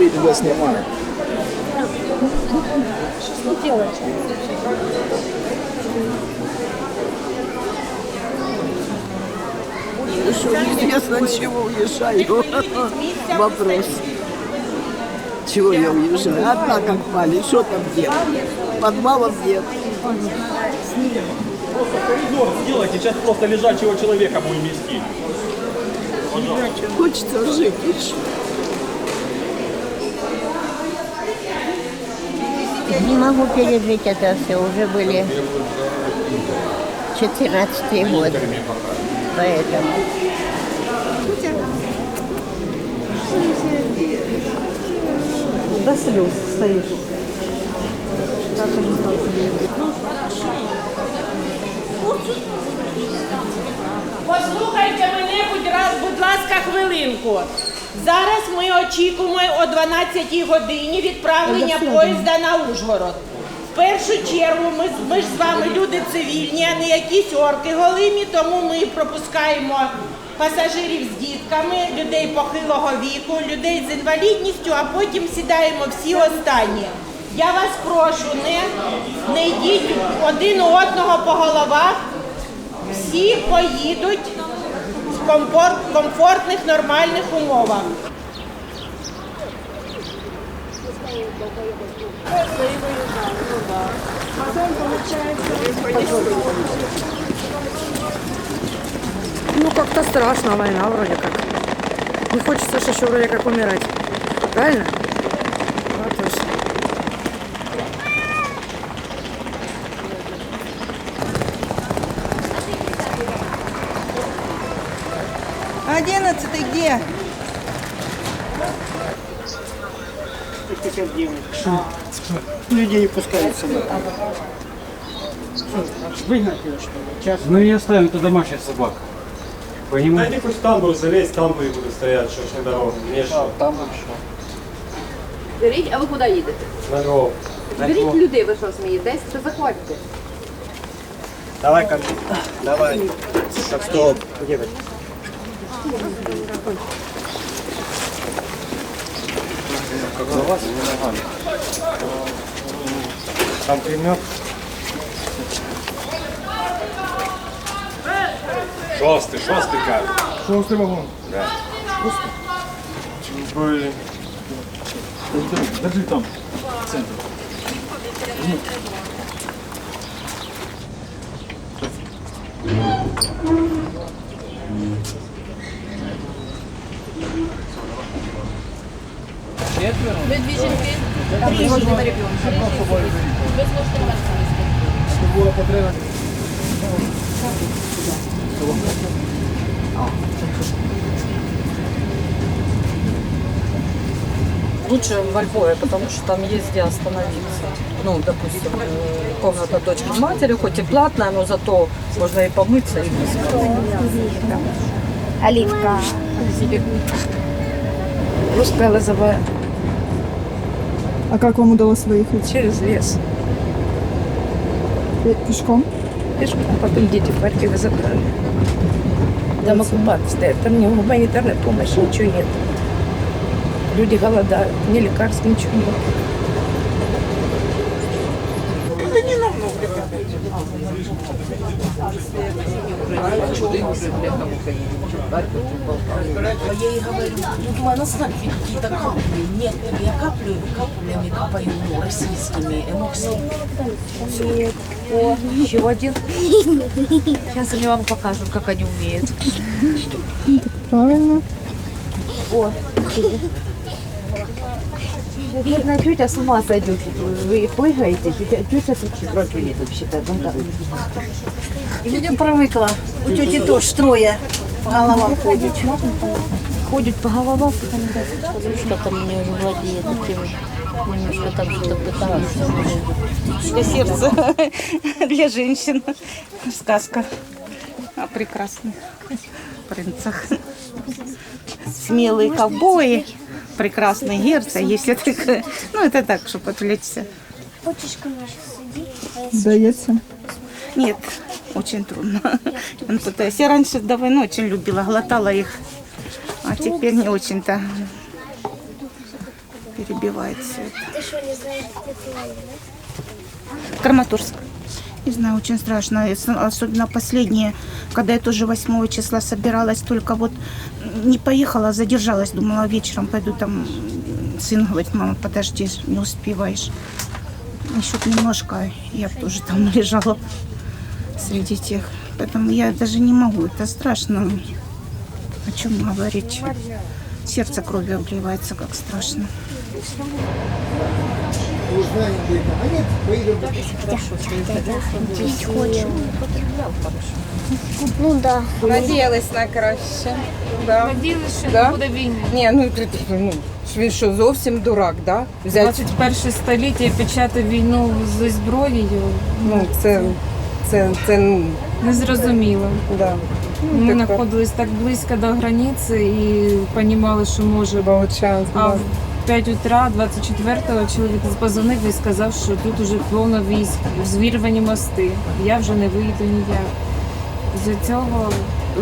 Смотрите, я снимаю. Что неизвестно, чего уезжаю. Вопрос. Чего я уезжаю? Одна как пали, что там делать? Подвалов нет. Просто коридор сделайте, сейчас просто лежачего человека будем вести. Хочется жить еще. Не могу пережить это все. Уже были 14 год. Поэтому. До слез стоит. Послухайте мене, будь раз, будь ласка, хвилинку. Зараз ми очікуємо о 12 годині відправлення поїзда на Ужгород. В першу чергу ми, ми ж з вами люди цивільні, а не якісь орки голимі, тому ми пропускаємо пасажирів з дітками, людей похилого віку, людей з інвалідністю, а потім сідаємо всі останні. Я вас прошу, не, не йдіть один у одного по головах. Всі поїдуть комфорт, комфортних, нормальних умовах. Ну, как-то страшно, война вроде как. Не хочется же еще вроде как умирать. Правильно? Вот точно Одиннадцатый где? Людей не пускают сюда. Ну и оставим это домашних собак. Понимаете? Дайте хоть там бы залезть, там бы и буду стоять, что ж на дорогу. Мне что? Там еще. Беріть, а ви куди їдете? На дорогу. Беріть людей, ви що смієтесь, то заходьте. Давай, ко мне. Давай. Так, стоп. Как за вас? Там примет. Шостый, шостый как. Шостый вагон. Да. Блин. Держи там. Центр. Лучше во Львове, потому что там есть где остановиться. Ну, допустим, э, комната дочки матери, хоть и платная, но зато можно и помыться, и поспать. Оливка. Успела забыть. А как вам удалось выехать? Через лес. Пе- Пешком? Пешком, потом дети в квартиры забрали. Там оккупация, там ни гуманитарной помощи, ничего нет. Люди голодают, ни лекарств, ничего нет. Я ей говорю, ну думаю, она знает какие-то капли. Нет, я каплю, каплями капаю ну, российскими эмоксиями. Еще один. Сейчас они вам покажут, как они умеют. Правильно. Бедная тетя с ума сойдет. Вы прыгаете, тетя, тетя чуть вообще-то. Я привыкла. У тети тоже трое по головам ходят. Ходят по головам. Что там не владеет этим. Немножко там что-то пытался. Для сердца, для женщин. Сказка о прекрасных принцах. Смелые ковбои, прекрасный герц, а если так, ну это так, чтобы отвлечься. Сдается. Нет, очень трудно. Пытается. Я раньше до войны очень любила, глотала их, а теперь не очень-то. перебивает все это. Краматорск. Не знаю, очень страшно. Особенно последние, когда я тоже 8 числа собиралась, только вот не поехала, задержалась. Думала, вечером пойду там. Сын говорит, мама, подожди, не успеваешь. Еще немножко, я тоже там лежала среди тех. Поэтому я даже не могу, это страшно. О чем говорить? Сердце кровью обливается, как страшно. Ну да. Надіялись на краще. Да. Надіялись, що Да? не буде війни. Ні, ну, ти- ти- ну він що, зовсім дурак, да? Взять, 21 століття і почати війну зі зброєю ну, це, це, це, ну, незрозуміло. да. Ми знаходились так близько до границі і розуміли, що може. Молчан, А в 5 утра 24-го чоловік позвонив і сказав, що тут уже повно військ, звірвані мости. Я вже не вийду ніяк. З цього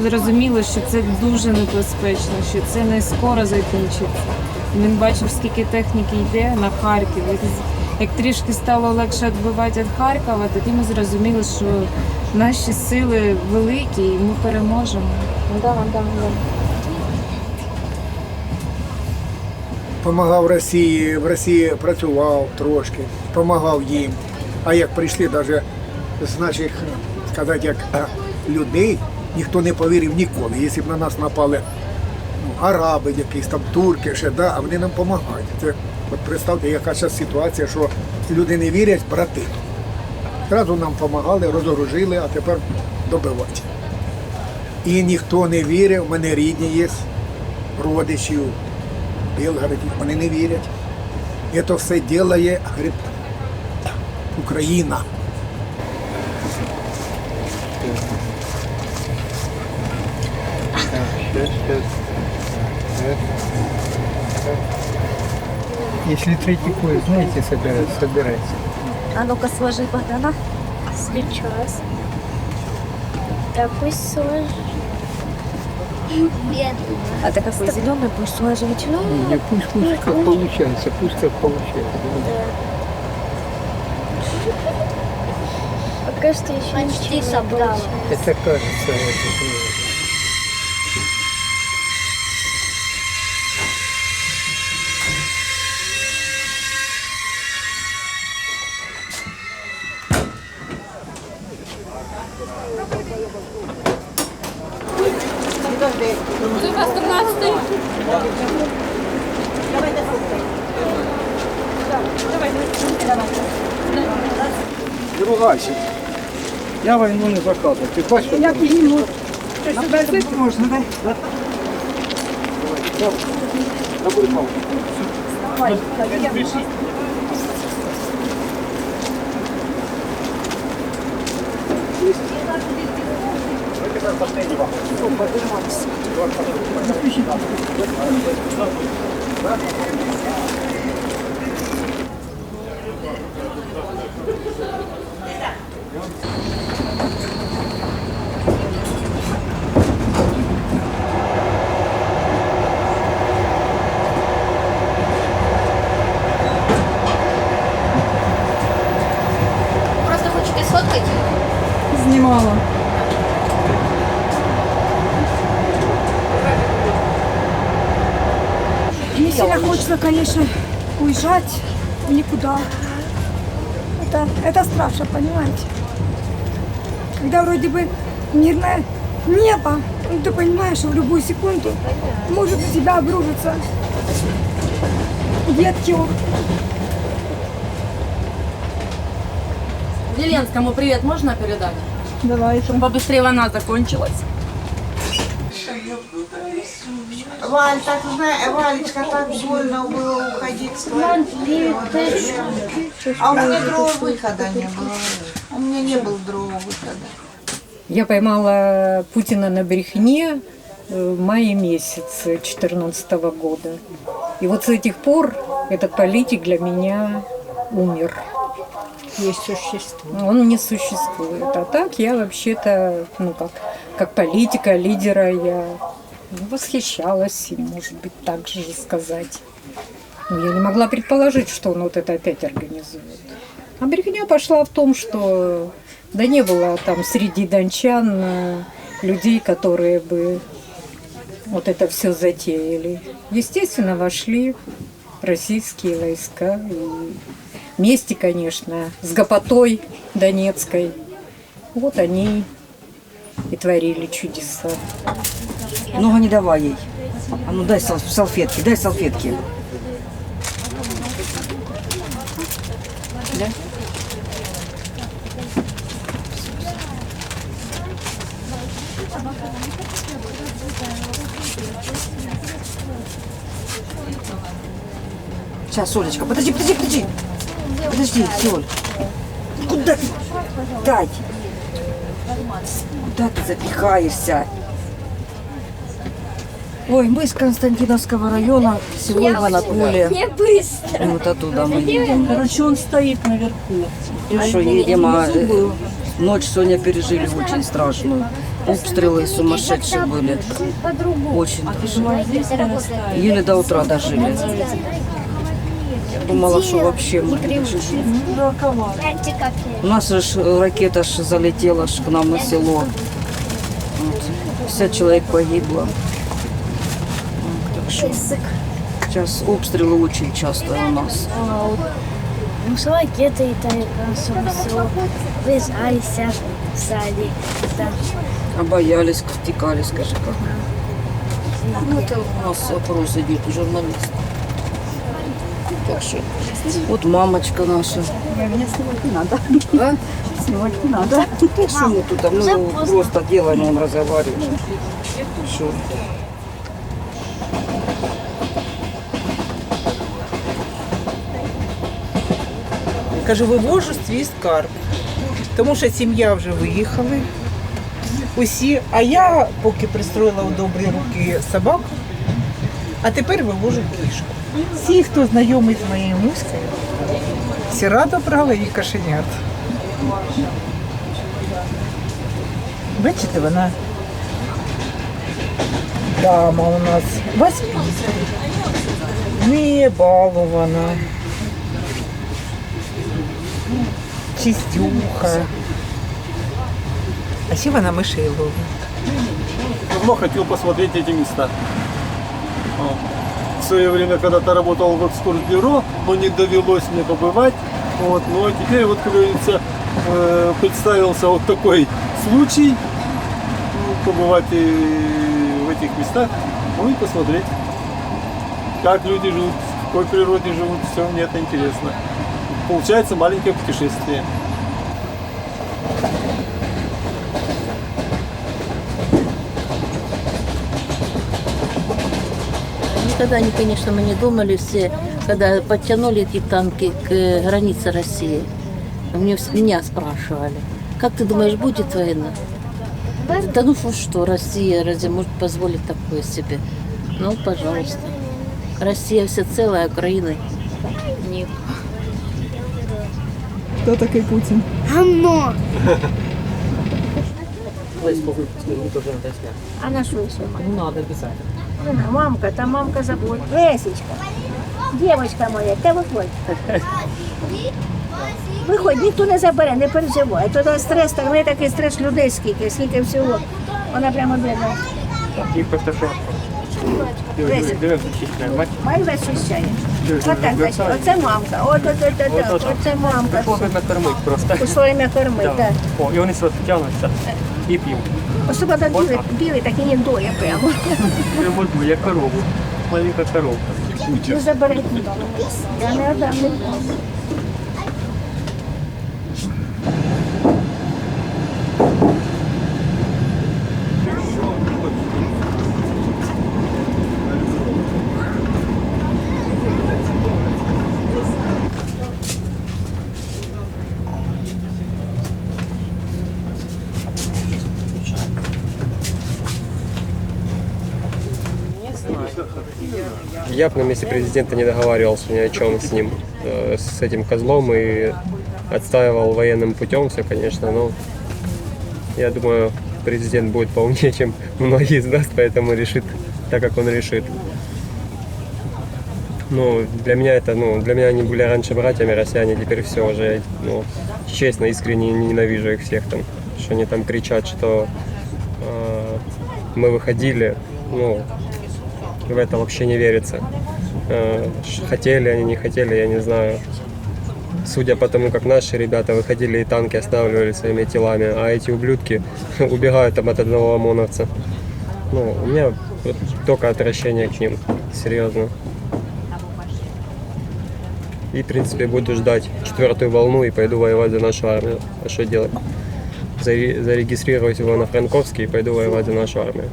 зрозуміло, що це дуже небезпечно, що це не скоро закінчиться. Він бачив, скільки техніки йде на Харків. Як, трішки стало легше відбивати від Харкова, тоді ми зрозуміли, що наші сили великі і ми переможемо. Да, да, да. Помагав Росії, в Росії працював трошки, помагав їм. А як прийшли, навіть з наших, сказати, як е, людей, ніхто не повірив ніколи. Якщо б на нас напали ну, араби, якісь там турки, ще, да, а вони нам допомагають. Це от представте, яка зараз ситуація, що люди не вірять, брати. Зразу нам допомагали, розоружили, а тепер добивати. І ніхто не вірив, у мене рідні є, родичів, в Білгороді, вони не вірять. І це все робить говорить, Україна. Если третий поезд, знаете, собирается, собирается. А ну-ка сложи, Богдана. Сейчас. Так, пусть сложи. А ты какой зеленый будешь сложить? Ну, Не, пусть, пусть как получается, пусть как получается. Пока что еще Почти собрала. Это кажется, это, Не ругайся. Я війну не заказував. Ти бачиш? Як їм Щось можна, да? Набери палку. Просто сильно хочется, конечно, уезжать никуда. Это, это страшно, понимаете? Когда вроде бы мирное небо, ну, ты понимаешь, что в любую секунду может на тебя обрушиться ветки. Зеленскому привет можно передать? Давай. Чтобы побыстрее война закончилась. Валь, так знаешь, Валечка, так больно было уходить с квартиры. А у меня другого выхода не было. У меня не было другого выхода. Я поймала Путина на брехне э, в мае месяце 2014 года. И вот с этих пор этот политик для меня умер. Не существует. Он не существует. А так я вообще-то, ну как, как политика, лидера я ну, восхищалась, может быть, так же сказать. Ну, я не могла предположить, что он вот это опять организует. А брехня пошла в том, что да не было там среди дончан э, людей, которые бы вот это все затеяли. Естественно, вошли российские войска. И вместе, конечно, с Гопотой Донецкой. Вот они и творили чудеса. Много не давай ей. А ну дай сал- салфетки, дай салфетки. Да? Сейчас, Олечка, подожди, подожди, подожди. Подожди, Соль. Куда ты? Дай. Куда ты запихаешься? Ой, мы из Константиновского района, село Иванополе. Не быстро. И вот оттуда мы едем. Короче, он стоит наверху. И что, едем, а э, ночь сегодня пережили очень страшную. Обстрелы сумасшедшие были. Очень. Еле до утра дожили. Думала, что вообще мы доживем. У нас же ж ракета ж залетела ж к нам на село. Вот. 50 человек погибло. Так что сейчас обстрелы очень часто у нас. Ну, с ракетой то все. Вязались в зале. Да. А боялись, втекали, скажи как. Ну, это у нас опрос идет, журналист. Так вот мамочка наша. Меня снимать не надо. А? Снимать не надо. Что мы тут, а мы просто делаем, он разговаривает. Что? Кажу, вивожу свій скарб, тому що сім'я вже виїхали. Усі, а я поки пристроїла у добрі руки собаку, а тепер вивожу кішку. Всі, хто знайомий з моєю муською, всі радо брали її кошенят. Бачите, вона дама у нас воспитана, не балована. чистюха. А ще вона мишей ловить. Давно хотел посмотреть эти места. Свое время когда-то работал в экскурсбюро, но не довелось мне побывать. Вот. Ну а теперь, вот, как говорится, э, представился вот такой случай ну, побывать в этих местах, ну и посмотреть, как люди живут, в какой природе живут, все мне это интересно. Получается маленькое путешествие. Никогда они, конечно, мы не думали все, когда подтянули эти танки к э, границе России. Мне, вс- меня спрашивали, как ты думаешь, будет война? Да ну фу, что, Россия разве может позволить такое себе? Ну, пожалуйста. Россия вся целая, Украина нет. Хто такий Путін? Гамно. А на что еще? Ну надо обязательно. Мамка, там мамка забудет. Лесечка, девочка моя, та виходь. Виходь, ніхто не забере, не переживай. То то стрес, так не такий стрес людей скільки, скільки всього. Вона прямо бідна. И фотошоп. Леся. Май весь. Отак, оце мамка, от, от, от, от, от, оце мамка. Приходить накормить просто. Пішло ім'я кормить, так. О, і вони сюди тягнуться і п'ють. Особливо білий, білий такий не доє прямо. Прямо як корову. Маленька коровка. Не заберіть додому. Я не отдам Я бы на месте президента не договаривался ни о чем с ним, э, с этим козлом и отстаивал военным путем все, конечно, но я думаю, президент будет поумнее, чем многие из нас, поэтому решит так, как он решит. Ну, для меня это, ну, для меня они были раньше братьями, россияне, теперь все уже, ну, честно, искренне ненавижу их всех там, что они там кричат, что э, мы выходили, ну, в это вообще не верится. Э, хотели они, не хотели, я не знаю. Судя по тому, как наши ребята выходили и танки останавливали своими телами, а эти ублюдки убегают там от одного ОМОНовца. Ну, у меня только отвращение к ним, серьезно. И, в принципе, буду ждать четвертую волну и пойду воевать за нашу армию. А что делать? Заре- Зарегистрируюсь в Ивано-Франковске и пойду воевать за нашу армию.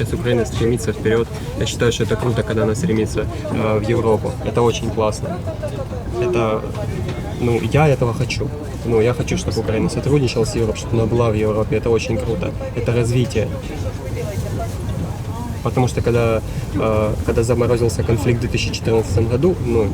Сейчас Украина стремится вперед. Я считаю, что это круто, когда она стремится э, в Европу. Это очень классно. Это, ну, я этого хочу. Ну, я хочу, чтобы Украина сотрудничала с Европой, чтобы она была в Европе. Это очень круто. Это развитие. Потому что когда, э, когда заморозился конфликт в 2014 году, ну,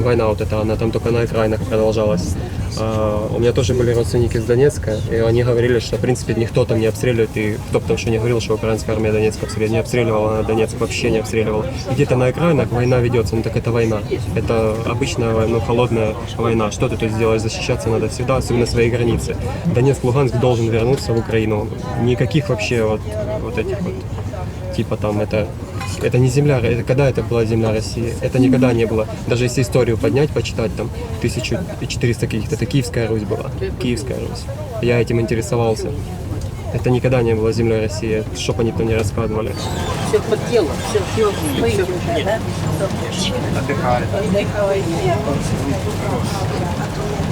война вот эта, она там только на окраинах продолжалась. Э, у меня тоже были родственники из Донецка, и они говорили, что, в принципе, никто там не обстреливает, и кто бы там что не говорил, что украинская армия Донецк обстреливала, не обстреливала она Донецк, вообще не обстреливала. Где-то на окраинах война ведется, ну так это война. Это обычная, ну, холодная война. Что ты тут сделаешь? Защищаться надо всегда, особенно свои границы. Донецк, Луганск должен вернуться в Украину. Никаких вообще вот, вот этих вот типа там это это не земля, это когда это была земля России, это никогда не было. Даже если историю поднять, почитать там 1400 каких-то, это Киевская Русь была, Киевская Русь. Я этим интересовался. Это никогда не было землей России, чтоб они там не рассказывали. Все под дело, все, все, выйдем уже, да?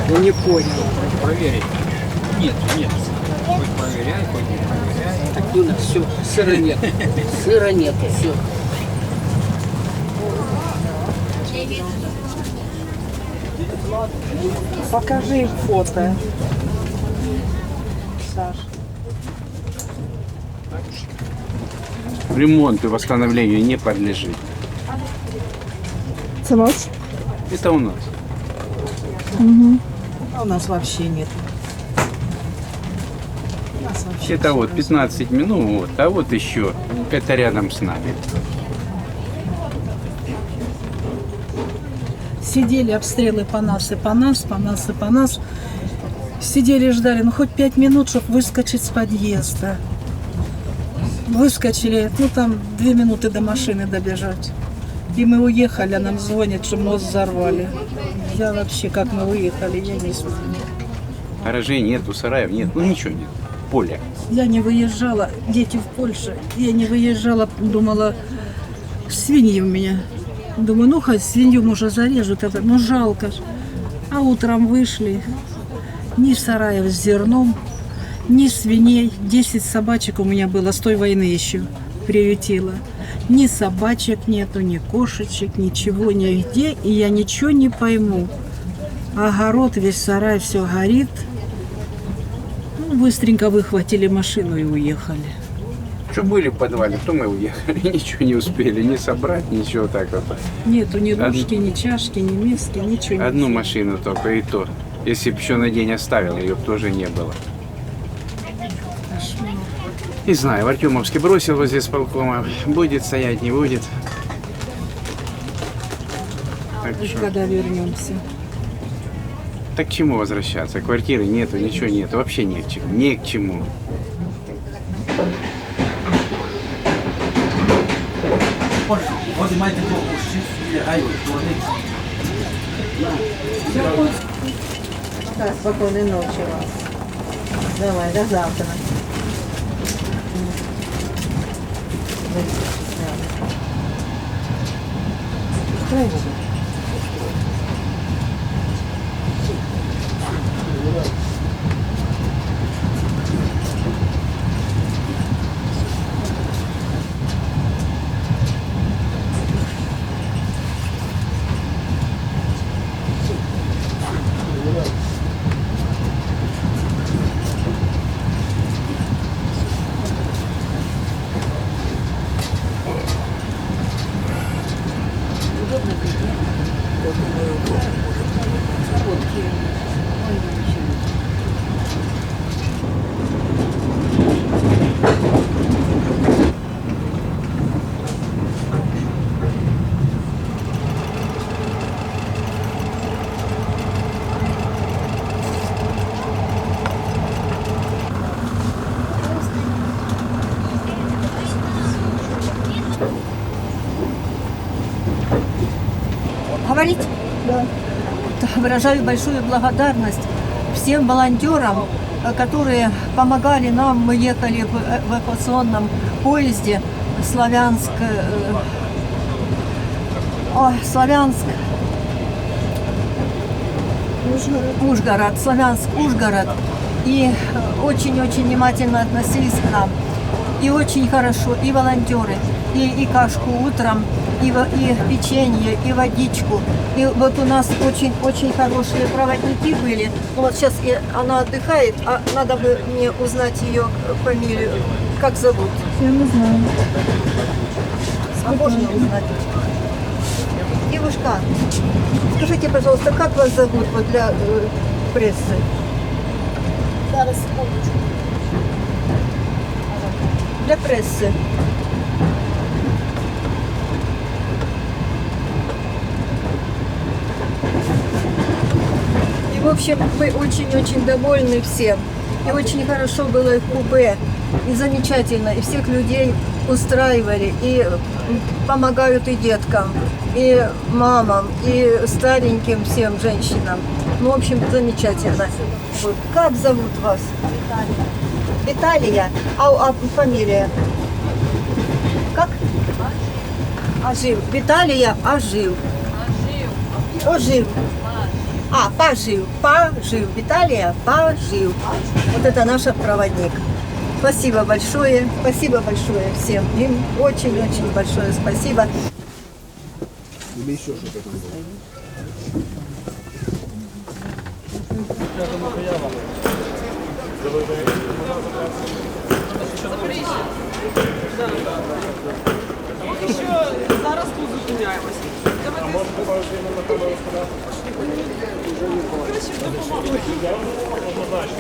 Ну не понял. Проверить. Нет, нет. Хоть проверяй, хоть не проверяй. Так, Юна, все, сыра нет. Сыра нет, все. Покажи им фото. Саш. ремонту и восстановлению не подлежит. Это ваш? Это у нас. А у нас вообще нет. У нас вообще Это вот 15 минут, вот, а вот еще. Это рядом с нами. Сидели обстрелы по нас и по нас, по нас и по нас. Сидели ждали, ну хоть пять минут, чтобы выскочить с подъезда. Выскочили, ну там две минуты до машины добежать. И мы уехали, а нам звонят, что мост взорвали. Я вообще, как мы выехали, я не знаю. Гаражей нету, сараев нет, ну ничего нет. Поле. Я не выезжала, дети в Польше. Я не выезжала, думала, свиньи у меня. Думаю, ну хоть свинью, может, зарежут, это, ну жалко. А утром вышли, ни сараев с зерном, ни свиней. 10 собачек у меня было с той войны еще приютила. Ни собачек нету, ни кошечек, ничего нигде, и я ничего не пойму. Огород, весь сарай, все горит. Ну, быстренько выхватили машину и уехали. Что были в подвале, то мы уехали. Ничего не успели ни собрать, ничего так вот. Нету ни Од- ложки, ни чашки, ни миски, ничего. Одну машину только и то. Если бы еще на день оставил, ее тоже не было. Не знаю, в Артемовске бросил возле исполкома. Будет стоять, не будет. Так что, когда вернемся. так к чему возвращаться? Квартиры нету, ничего нету, вообще ни к чему. Ни к чему. Спокойной ночи вам. Давай, до завтра. Говорить? Да. Выражаю большую благодарность всем волонтерам, э, которые помогали нам. Мы ехали в э- эвакуационном поезде Славянск, э, ой, Славянск, Ужгород, Славянск, Ужгород. И очень-очень внимательно относились к нам. И очень хорошо, и волонтеры, и, и кашку утром, и, и печенье, и водичку. И вот у нас очень-очень хорошие проводники были. Ну вот сейчас и она отдыхает, а надо бы мне узнать ее фамилию. Как зовут? Я не знаю. А можно узнать? Девушка, скажите, пожалуйста, как вас зовут вот для э, прессы? Зараз, секундочку. Для прессы. И, в общем, мы очень-очень довольны всем. И очень хорошо было в купе. И замечательно. И всех людей устраивали. И помогают и деткам, и мамам, и стареньким всем женщинам. Ну, в общем, замечательно. Как зовут вас? Виталия. А, а фамилия? Как? Ажив. Виталия Ажив. Ожив. А, пожив. Пожив. Виталия Пожив. Вот это наш проводник. Спасибо большое. Спасибо большое всем. Им очень-очень большое спасибо. Или еще что-то там было? Поки що зараз тут зупиняємося. Краще допомогли.